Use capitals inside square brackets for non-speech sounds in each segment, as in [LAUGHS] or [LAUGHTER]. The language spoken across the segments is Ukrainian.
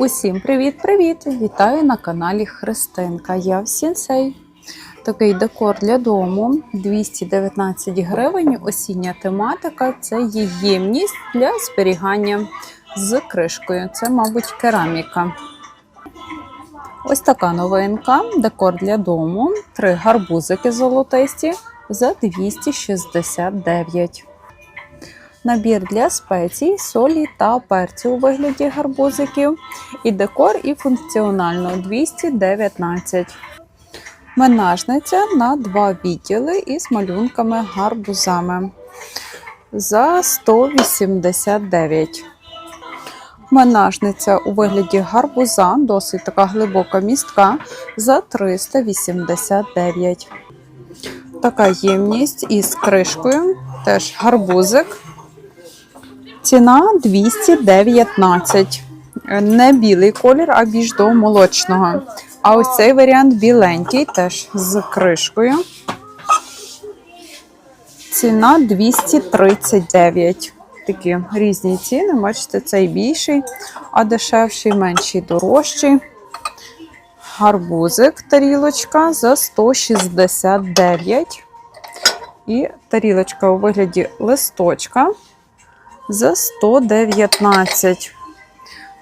Усім привіт-привіт! Вітаю на каналі Христинка. Я в Сінсей. Такий декор для дому 219 гривень. Осіння тематика це є ємність для зберігання з кришкою. Це, мабуть, кераміка. Ось така новинка. Декор для дому. Три гарбузики золотисті за 269. Набір для спецій, солі та перцю у вигляді гарбузиків. І декор, і функціонально 219. Менажниця на два відділи із малюнками гарбузами за 189. Менажниця у вигляді гарбуза, досить така глибока містка, за 389. Така ємність із кришкою, теж гарбузик. Ціна 219. Не білий колір, а більш до молочного. А ось цей варіант біленький, теж з кришкою. Ціна 239. Такі різні ціни. Бачите, цей більший, а дешевший, менший, дорожчий. Гарбузик, тарілочка за 169. І тарілочка у вигляді листочка за 119.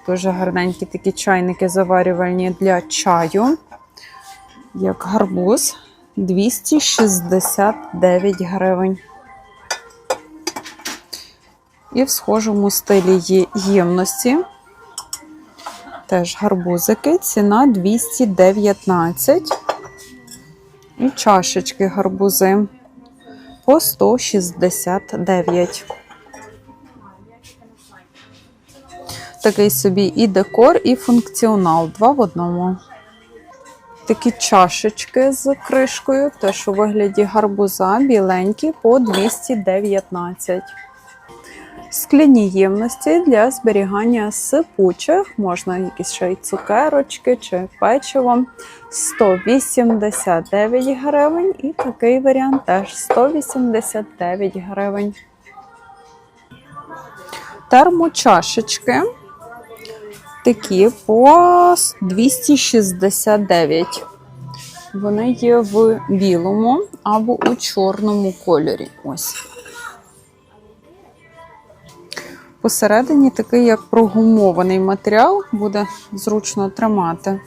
Дуже гарненькі такі чайники заварювальні для чаю. Як гарбуз 269 гривень. І в схожому стилі є ємності. Теж гарбузики. Ціна 219. І чашечки гарбузи по 169. Такий собі і декор, і функціонал. Два в одному. Такі чашечки з кришкою, теж у вигляді гарбуза, біленькі по 219. Скляні ємності для зберігання сипучих, можна якісь ще й цукерочки чи печиво. 189 гривень. І такий варіант теж 189 гривень. Термочашечки такі по 269. Вони є в білому або у чорному кольорі. Ось. Посередині такий, як прогумований матеріал, буде зручно тримати.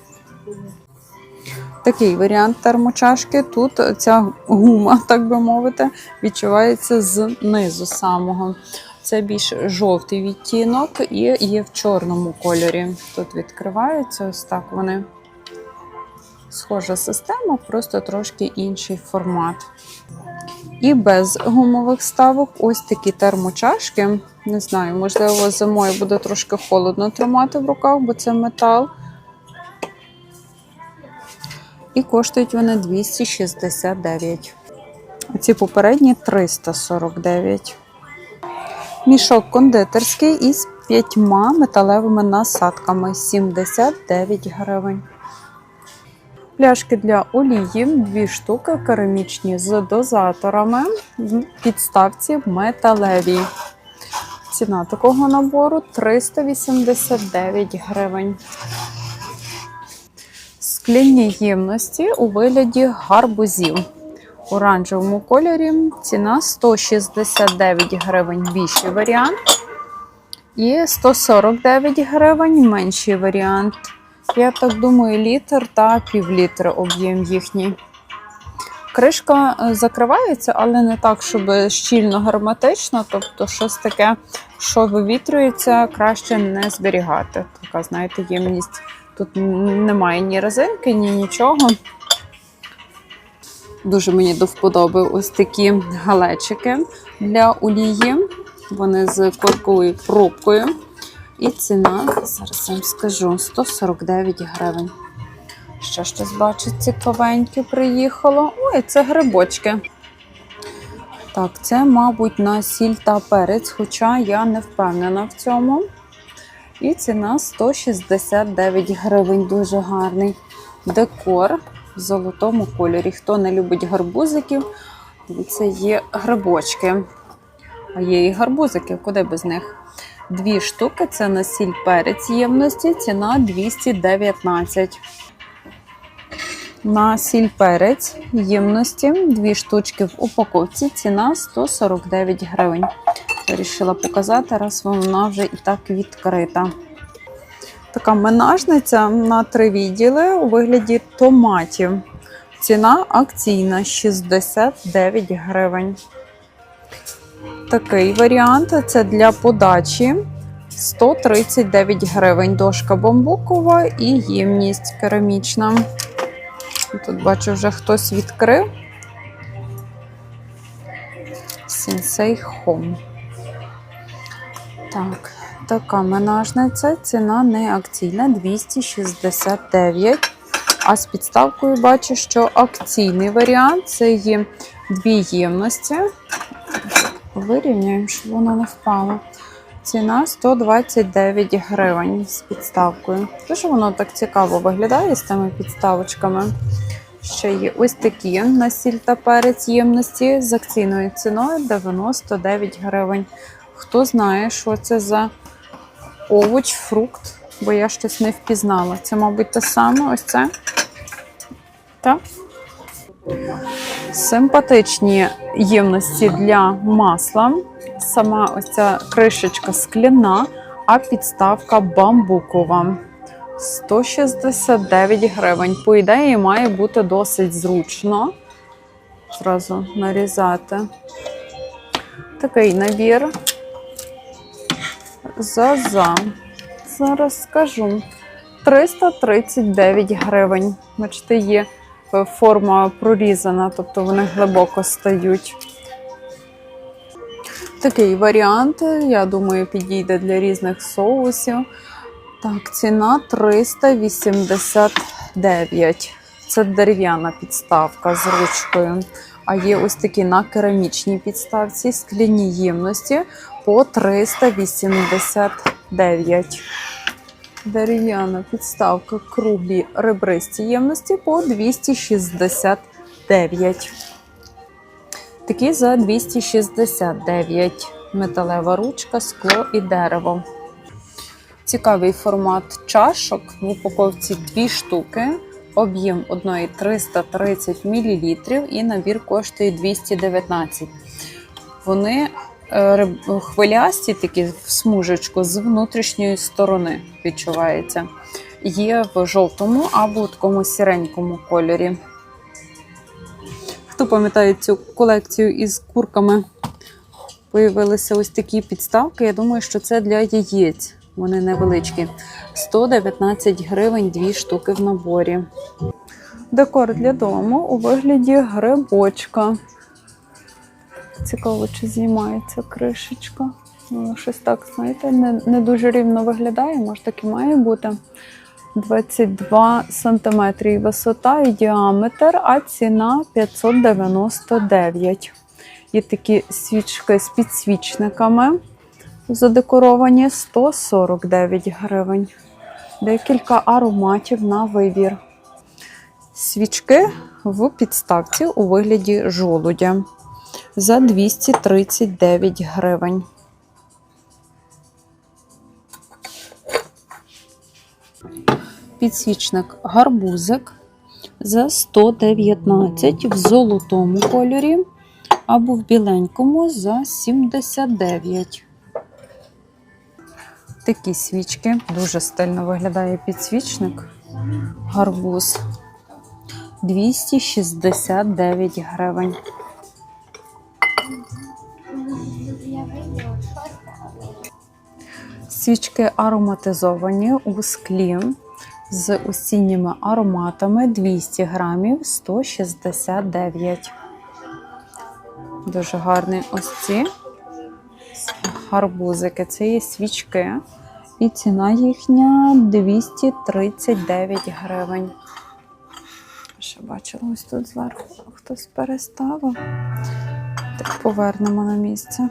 Такий варіант термочашки. Тут ця гума, так би мовити, відчувається знизу самого. Це більш жовтий відтінок і є в чорному кольорі. Тут відкриваються ось так вони. Схожа система, просто трошки інший формат. І без гумових ставок ось такі термочашки. Не знаю, можливо, зимою буде трошки холодно тримати в руках, бо це метал. І коштують вони 269. Ці попередні 349. Мішок кондитерський із п'ятьма металевими насадками 79 гривень. Пляшки для олії, дві штуки керамічні з дозаторами в підставці металеві. Ціна такого набору 389 гривень. Скляні ємності у вигляді гарбузів. Оранжевому кольорі ціна 169 гривень більший варіант. І 149 гривень менший варіант. Я так думаю, літр та півлітра об'єм їхній. Кришка закривається, але не так, щоб щільно герметично, тобто щось таке, що вивітрюється, краще не зберігати. Така, знаєте, ємність. Тут немає ні резинки, ні нічого. Дуже мені до вподоби ось такі галечики для олії. Вони з корковою пробкою. І ціна, зараз вам скажу, 149 гривень. Ще щось бачить, цікавеньке приїхало. Ой, це грибочки. Так, це, мабуть, на сіль та перець, хоча я не впевнена в цьому. І ціна 169 гривень, дуже гарний декор в золотому кольорі. Хто не любить гарбузиків, це є грибочки. А є і гарбузики, куди без них. Дві штуки це на сіль перець ємності, ціна 219. На сіль перець ємності дві штучки в упаковці, ціна 149 гривень. Вирішила показати, раз вона вже і так відкрита. Така менажниця на три відділи у вигляді томатів. Ціна акційна 69 гривень. Такий варіант це для подачі 139 гривень. Дошка бамбукова і ємність керамічна. Тут бачу, вже хтось відкрив. Sensei Home. Так, така менажниця. Ціна не акційна 269. А з підставкою бачу, що акційний варіант це є дві ємності. Вирівняємо, щоб воно не впало. Ціна 129 гривень з підставкою. Дуже воно так цікаво виглядає з тими підставочками. Ще є ось такі на сіль та перець ємності з акційною ціною 99 гривень. Хто знає, що це за овоч, фрукт, бо я щось не впізнала. Це, мабуть, те саме ось це. Так? Симпатичні ємності для масла. Сама ось ця кришечка скляна, а підставка бамбукова. 169 гривень. По ідеї, має бути досить зручно. Зразу нарізати. Такий набір. За-за. Зараз скажу. 339 гривень. Бачите, є е, форма прорізана, тобто вони глибоко стають. Такий варіант, я думаю, підійде для різних соусів. Так, ціна 389. Це дерев'яна підставка з ручкою. А є ось такі на керамічній підставці скляні ємності по 389. Дерев'яна підставка круглі ребристі ємності по 269. Такі за 269. Металева ручка, скло і дерево. Цікавий формат чашок. В упаковці дві штуки. Об'єм одної 330 мл і набір коштує 219. Вони хвилясті, такі в смужечку з внутрішньої сторони відчувається. Є в жовтому або в такому сіренькому кольорі. Хто пам'ятає цю колекцію із курками? Появилися ось такі підставки. Я думаю, що це для яєць. Вони невеличкі. 119 гривень, дві штуки в наборі. Декор для дому у вигляді грибочка. Цікаво, чи знімається кришечка. Воно щось так, знаєте, не, не дуже рівно виглядає, може так і має бути. 22 см висота і діаметр, а ціна 599. Є такі свічки з підсвічниками задекоровані 149 гривень. Декілька ароматів на вибір. Свічки в підставці у вигляді жолудя за 239 гривень. Підсвічник гарбузик за 119 в золотому кольорі або в біленькому за 79. Такі свічки. Дуже стильно виглядає підсвічник. Гарбуз 269 гривень. Свічки ароматизовані у склі з осінніми ароматами 200 грамів 169. Дуже гарні ось ці гарбузики. Це є свічки. І ціна їхня 239 гривень. Ще бачила ось тут зверху хтось переставив. Так, повернемо на місце.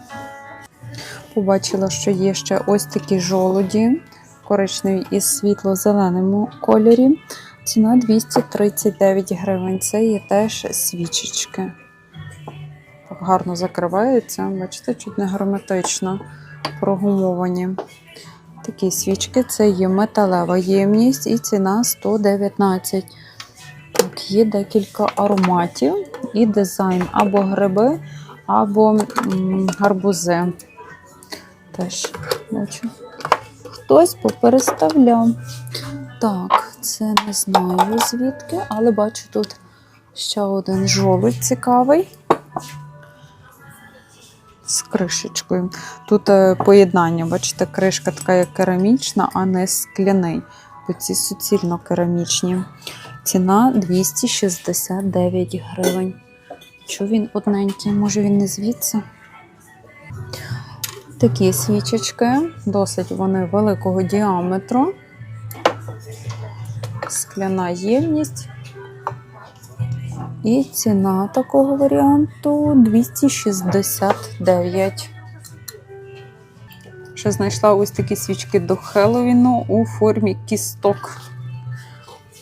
Побачила, що є ще ось такі жолуді, коричневі із світло-зеленому кольорі. Ціна 239 гривень. Це є теж свічечки. Так гарно закриваються. Бачите, чуть не герметично. прогумовані. Такі свічки це є металева ємність і ціна 119. Так, є декілька ароматів і дизайн або гриби, або гарбузи. Теж бачу. Хтось попереставляв. Так, це не знаю звідки, але бачу тут ще один жолудь цікавий. З кришечкою. Тут е, поєднання, бачите, кришка така як керамічна, а не скляний. Бо ці суцільно керамічні. Ціна 269 гривень. Чого він одненький? Може він не звідси? Такі свічечки, досить вони великого діаметру. Скляна ємність. І ціна такого варіанту 269. Ще знайшла ось такі свічки до Хеллоуіну у формі кісток.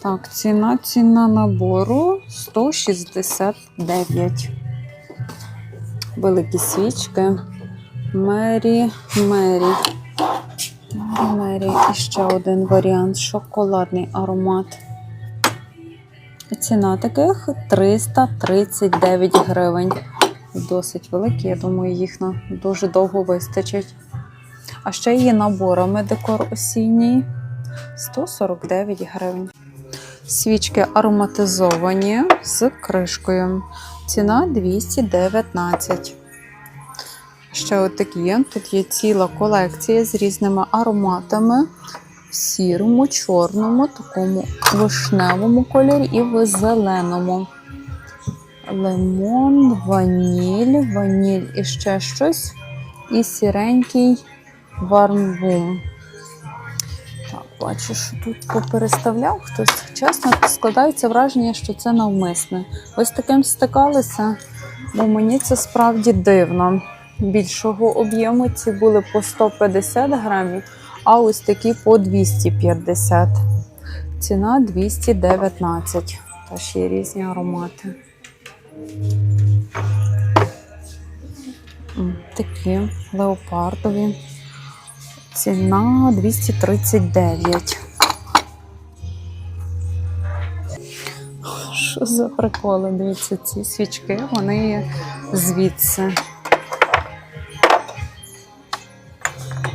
Так, ціна ціна набору 169. Великі свічки. Мері, Мері. Мері. І ще один варіант шоколадний аромат. Ціна таких 339 гривень. Досить великі, я думаю, їх на дуже довго вистачить. А ще є наборами декор осінній 149 гривень. Свічки ароматизовані з кришкою. Ціна 219. Ще от такі. Тут є ціла колекція з різними ароматами в сірому, чорному, такому вишневому кольорі і в зеленому. Лимон, ваніль, ваніль і ще щось. І сіренький вармбум. Так, бачу, що тут попереставляв хтось. Чесно, складається враження, що це навмисне. Ось таким стикалися, бо мені це справді дивно. Більшого об'єму ці були по 150 грамів, а ось такі по 250. Ціна 219. Теж є різні аромати. Такі леопардові. Ціна 239. Що за приколи? Дивіться, ці свічки, вони звідси.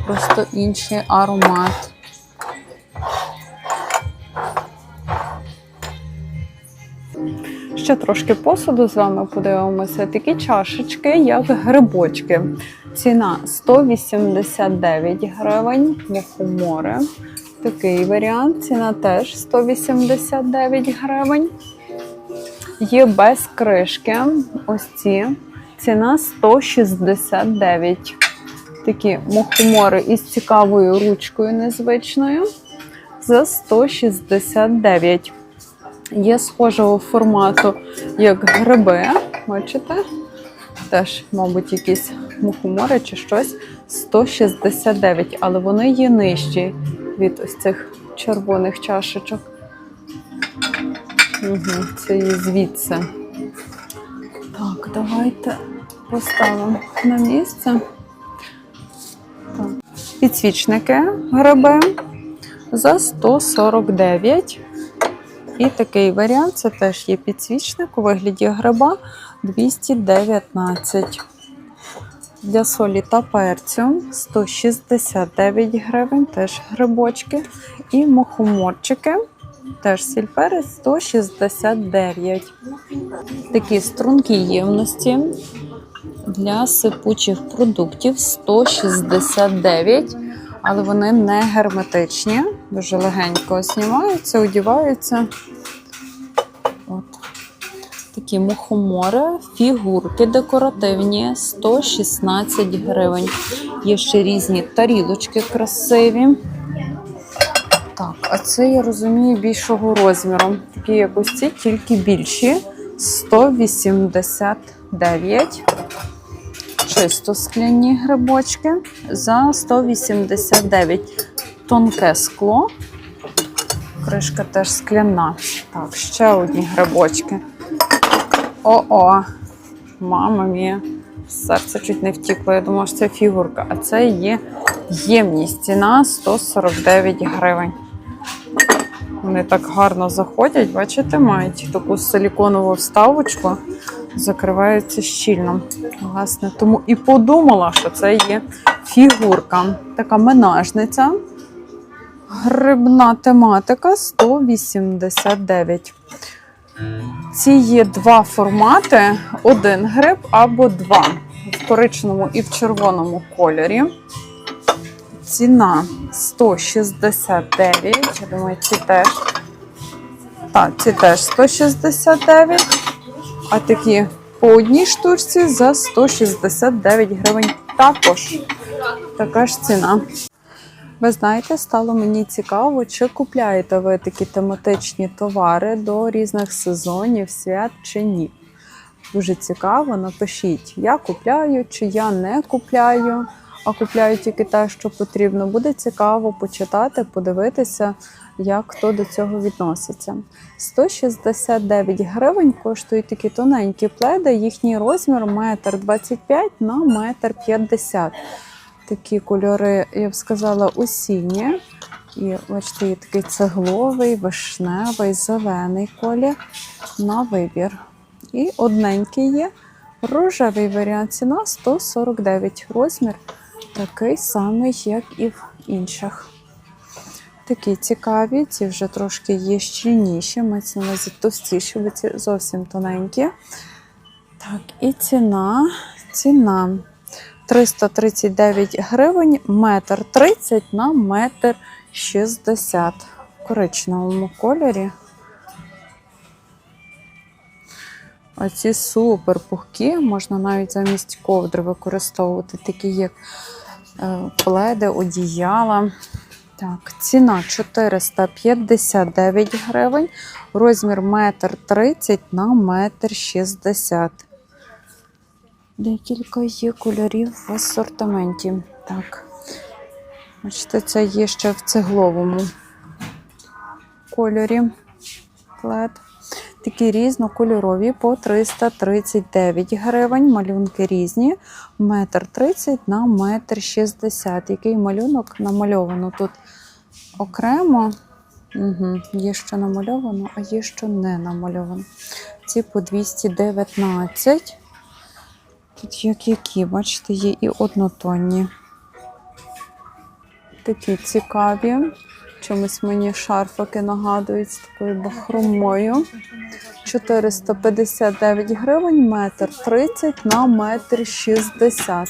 Просто інший аромат. Ще трошки посуду з вами подивимося. Такі чашечки, як грибочки. Ціна 189 гривень, мухомори. Такий варіант. Ціна теж 189 гривень. Є без кришки. Ось ці. Ціна 169. Такі мухомори із цікавою ручкою незвичною. За 169. Є схожого формату, як гриби. Бачите? Теж, мабуть, якісь мухомори чи щось 169, але вони є нижчі від ось цих червоних чашечок. Угу, це є звідси. Так, давайте поставимо на місце. Підсвічники гриби за 149. І такий варіант це теж є підсвічник у вигляді гриба 219. Для солі та перцю 169 гривень, теж грибочки. І мухоморчики, теж сільпери 169. Такі струнки ємності для сипучих продуктів 169, але вони не герметичні, дуже легенько знімаються, одіваються. От. Такі мухомори, фігурки декоративні 116 гривень. Є ще різні тарілочки красиві. Так, а це я розумію більшого розміру. Такі як ці, тільки більші. 189. Чисто скляні грибочки за 189. Тонке скло. Кришка теж скляна. Так, ще одні грибочки. О-о, мама мія. серце чуть не втікло. Я думала, що це фігурка, а це є ємність. Ціна 149 гривень. Вони так гарно заходять, бачите, мають таку силіконову вставочку, закриваються щільно. Власне, тому і подумала, що це є фігурка. Така менажниця. Грибна тематика 189. Ці є два формати: один гриб або два. В коричневому і в червоному кольорі. Ціна 169. Я думаю, ці теж. Так, ці теж 169. А такі по одній штучці за 169 гривень також. Така ж ціна. Ви знаєте, стало мені цікаво, чи купляєте ви такі тематичні товари до різних сезонів, свят чи ні. Дуже цікаво, напишіть, я купляю чи я не купляю, а купляю тільки те, що потрібно. Буде цікаво почитати, подивитися, як хто до цього відноситься. 169 гривень коштують такі тоненькі пледи, їхній розмір 1,25 на 1,50 м. Такі кольори, я б сказала, осінні. І бачите, є такий цегловий, вишневий, зелений колір на вибір. І одненький є рожевий варіант. Ціна 149 розмір, такий самий, як і в інших. Такі цікаві, ці вже трошки є щільніші, мається на увазі товстіші, бо ці зовсім тоненькі. Так, і ціна, ціна 339 гривень, метр 30 на метр 60 в коричневому кольорі. Оці супер пухкі, можна навіть замість ковдри використовувати, такі як е, пледи, одіяла. Так, ціна 459 гривень, розмір 1,30 м на 1,60 м. Декілька є кольорів в асортименті. Так. Бачите, це є ще в цегловому кольорі плед. Такі різнокольорові по 339 гривень. Малюнки різні. Метр 30 на метр 60. Який малюнок намальовано тут окремо. Угу. Є що намальовано, а є що не намальовано. Ці по 219. Тут як які, бачите, є і однотонні. Такі цікаві. Чомусь мені шарфики нагадують з такою бахромою. 459 гривень, метр 30 на метр 60.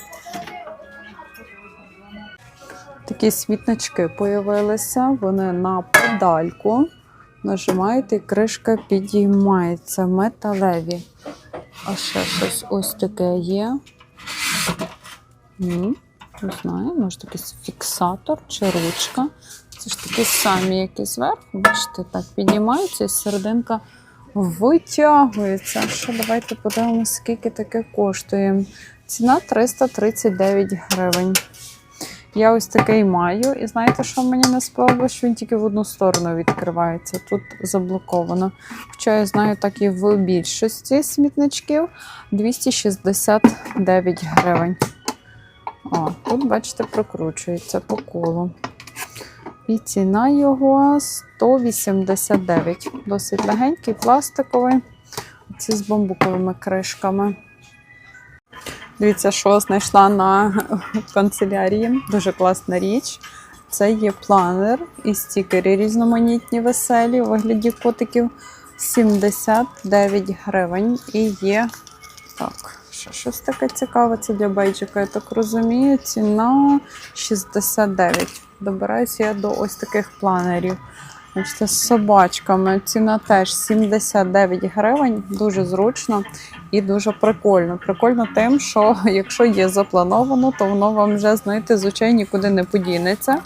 Такі світнички появилися. Вони на педальку. Нажимаєте, і кришка підіймається. Металеві. А ще щось ось таке є. М, Не знаю, може якийсь фіксатор чи ручка. Це ж такі самі, як і зверху. Бачите, так піднімаються і серединка витягується. Що давайте подивимося, скільки таке коштує. Ціна 339 гривень. Я ось такий маю, і знаєте, що мені не сподобалось, що він тільки в одну сторону відкривається. Тут заблоковано. Хоча я знаю, так і в більшості смітничків 269 гривень. О, тут, бачите, прокручується по колу. І ціна його 189. Досить легенький, пластиковий. Ці з бамбуковими кришками. Дивіться, що знайшла на канцелярії. Дуже класна річ. Це є планер і стікери різноманітні веселі у вигляді котиків 79 гривень. І є так, ще щось таке цікаве. Це для бейджика, я так розумію. Ціна 69. Добираюся я до ось таких планерів. Бачите, з собачками. Ціна теж 79 гривень, дуже зручно і дуже прикольно. Прикольно тим, що [LAUGHS] якщо є заплановано, то воно вам вже, знаєте, з очей нікуди не подінеться.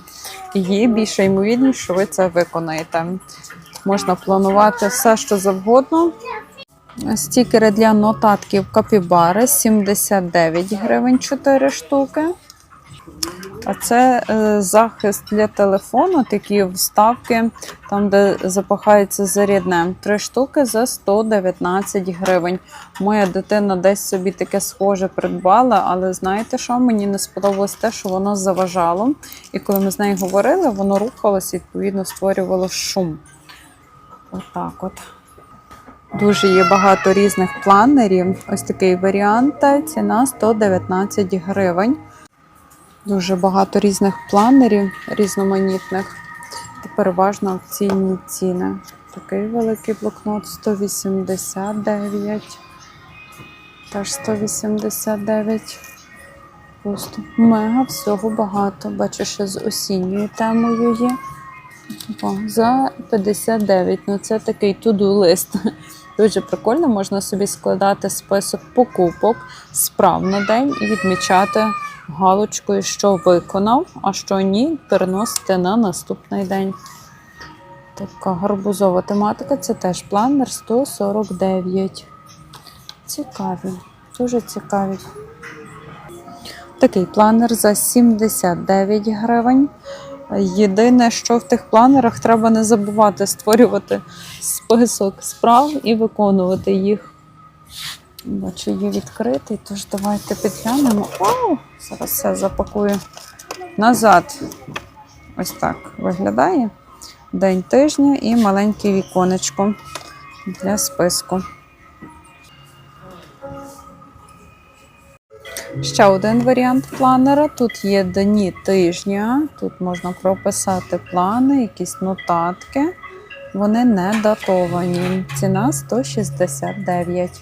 І є більша ймовірність, що ви це виконаєте. Можна планувати все, що завгодно. Стікери для нотатків капібари 79 гривень 4 штуки. А це е, захист для телефону, такі вставки, там, де запахається зарядне. Три штуки за 119 гривень. Моя дитина десь собі таке схоже придбала, але знаєте що? Мені не сподобалось те, що воно заважало. І коли ми з нею говорили, воно рухалося і відповідно створювало шум. Отак от. Дуже є багато різних планерів. Ось такий варіант. Ціна 119 гривень. Дуже багато різних планерів різноманітних. Та переважно акційні ціни. Такий великий блокнот 189. Теж 189. Просто мега всього багато. Бачу, що з осінньою темою є. О, за 59. Ну, це такий туду лист. Дуже прикольно, можна собі складати список покупок справ на день і відмічати галочкою, що виконав, а що ні, переносити на наступний день. Така гарбузова тематика це теж планер 149. Цікаві, дуже цікаві. Такий планер за 79 гривень. Єдине, що в тих планерах треба не забувати створювати список справ і виконувати їх. Бачу, є відкритий, тож давайте підглянемо. Вау! Зараз все запакую назад. Ось так виглядає. День тижня і маленьке віконечко для списку. Ще один варіант планера. Тут є дні тижня, тут можна прописати плани, якісь нотатки. Вони не датовані. Ціна 169.